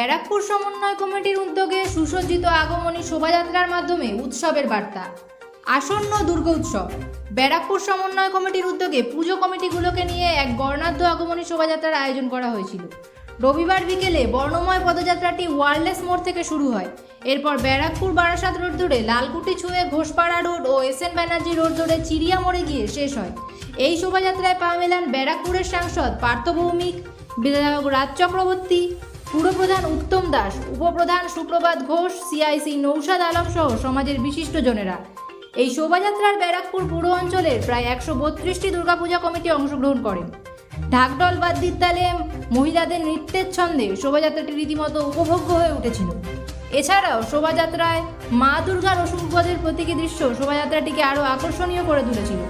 ব্যারাকপুর সমন্বয় কমিটির উদ্যোগে সুসজ্জিত আগমনী শোভাযাত্রার মাধ্যমে উৎসবের বার্তা। আসন্ন দুর্গা উৎসব। ব্যারাকপুর সমন্বয় কমিটির উদ্যোগে পুজো কমিটিগুলোকে নিয়ে এক বর্ণাঢ্য আগমনী শোভাযাত্রার আয়োজন করা হয়েছিল। রবিবার বিকেলে বর্ণময় পদযাত্রাটি ওয়ারলেস মোড় থেকে শুরু হয়। এরপর ব্যারাকপুর বারাসাত রোড ধরে লালকুটি ছুঁয়ে ঘোষপাড়া রোড ও এস এন ব্যানার্জি রোড ধরে চিড়িয়া মোড়ে গিয়ে শেষ হয়। এই শোভাযাত্রায় পা মেলান ব্যারাকপুরের সাংসদ পার্থ ভৌমিক বিধায়ক রাজ চক্রবর্তী পুরপ্রধান উত্তম দাস, উপপ্রধান সুপ্রভাত ঘোষ সিআইসি নৌশাদ আলম সহ সমাজের বিশিষ্টজনেরা এই শোভাযাত্রার ব্যারাকপুর পুর অঞ্চলের প্রায় একশো বত্রিশটি দুর্গাপূজা কমিটি অংশগ্রহণ করেন। ঢাকডল বাদ্যির তালে মহিলাদের নৃত্যের ছন্দে শোভাযাত্রাটি রীতিমতো উপভোগ্য হয়ে উঠেছিল। এছাড়াও শোভাযাত্রায় মা দুর্গার অসুরপদের প্রতীকী দৃশ্য শোভাযাত্রাটিকে আরও আকর্ষণীয় করে তুলেছিল।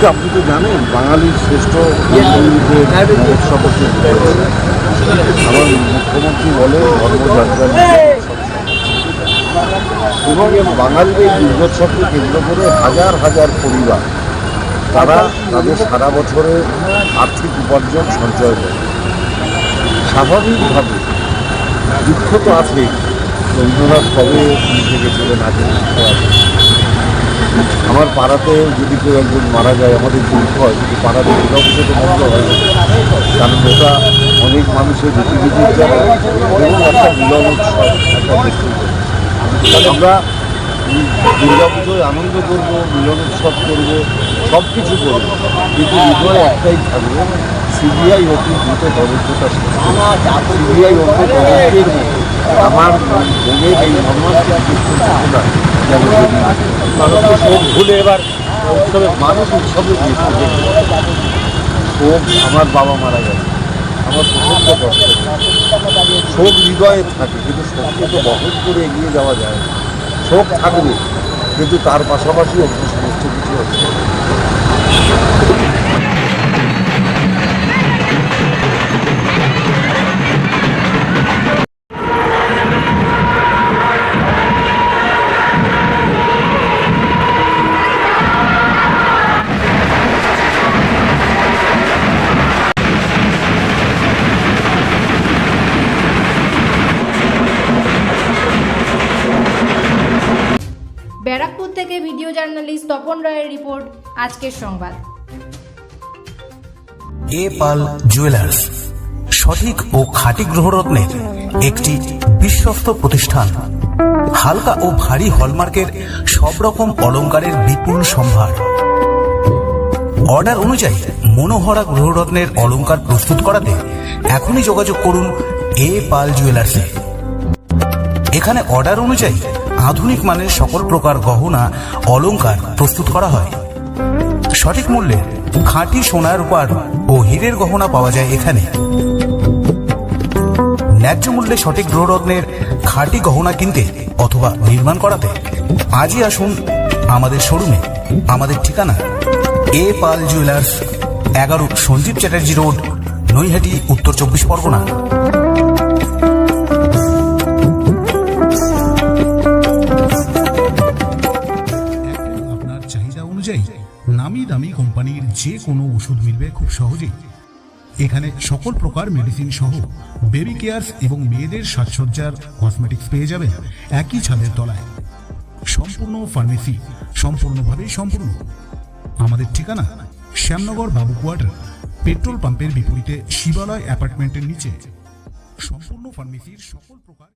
কিন্তু আপনি তো জানেন, বাঙালির শ্রেষ্ঠ দুর্গোৎসব। আমার মুখ্যমন্ত্রী বলে ধর্মযাত্রা এবং বাঙালির এই দুর্গোৎসবকে কেন্দ্র করে হাজার হাজার পরিবার তারা তাদের সারা বছরে আর্থিক উপার্জন সঞ্চয় করে স্বাভাবিকভাবে দুঃখ তো আছে রবীন্দ্রনাথ কবে লিখে গেছিলেন না আমার পাড়াতে যদি কেউ একজন মারা যায়, আমাদের দুঃখ হয়, কিন্তু পাড়াতে দুর্গাপুজো তো বন্ধ হয়। কারণ ওটা অনেক মানুষের রীতিনীতির জায়গা এবং একটা মিলন উৎসব, একটা আমরা এই দুর্গাপুজোয় আনন্দ করব, মিলন উৎসব করব সব কিছু করব। কিন্তু হৃদয়ে একটাই থাকবে, সিবিআই অতি দ্রুত তদন্তটা সিবিআই অতি তদন্তের মধ্যে আমার বোনের এই মর্মান্তিক দুঃখটা যেন বেরিয়ে আসে। মানুষ তো শোক ভুলে এবার উৎসবে মানুষ উৎসবে শোক আমার বাবা মারা গেছে। আমার প্রচণ্ড কষ্ট। শোক হৃদয়ে থাকে, কিন্তু শোককে তো বহন করে এগিয়ে যাওয়া যায় শোক থাকবে, কিন্তু তার পাশাপাশি অন্য সমস্ত কিছু আছে। থেকে ভিডিও জার্নালিস্ট তপন রায়ের রিপোর্ট, আজকের সংবাদ। এ পাল জুয়েলার্স, সঠিক ও খাঁটি গ্রহরত্নের একটি বিশ্বস্ত প্রতিষ্ঠান। হালকা ও ভারী হলমার্কের সব রকম অলংকারের বিপুল সম্ভার। অর্ডার অনুযায়ী মনোহরা গ্রহরত্নের অলংকার প্রস্তুত করাতে এখনই যোগাযোগ করুন এ পাল জুয়েলার্সে। এখানে অর্ডার অনুযায়ী আধুনিক মানের সকল প্রকার গহনা, অলংকার প্রস্তুত করা হয়। সঠিক মূল্যে খাঁটি সোনার রূপার ও হীরের গহনা পাওয়া যায় এখানে। ন্যায্য মূল্যে সঠিক গ্রহরত্নের খাঁটি গহনা কিনতে অথবা নির্মাণ করাতে আজই আসুন আমাদের শোরুমে। আমাদের ঠিকানা, এ পাল জুয়েলার্স, এগারো সঞ্জীব চ্যাটার্জি রোড, নৈহাটি, উত্তর চব্বিশ পরগনা। যে কোনো ওষুধ মিলবে খুব সহজেই। এখানে সকল প্রকার মেডিসিন সহ বেবি কেয়ারস এবং মেয়েদের সাজসজ্জার কসমেটিক্স পেয়ে যাবেন একই ছাদের তলায়। সম্পূর্ণ ফার্মেসি সম্পূর্ণভাবে সম্পূর্ণ। আমাদের ঠিকানা শ্যামনগর বাবু কোয়ার্টার পেট্রোল পাম্পের বিপরীতে শিবালয় অ্যাপার্টমেন্টের নিচে। সম্পূর্ণ ফার্মেসির সকল প্রকার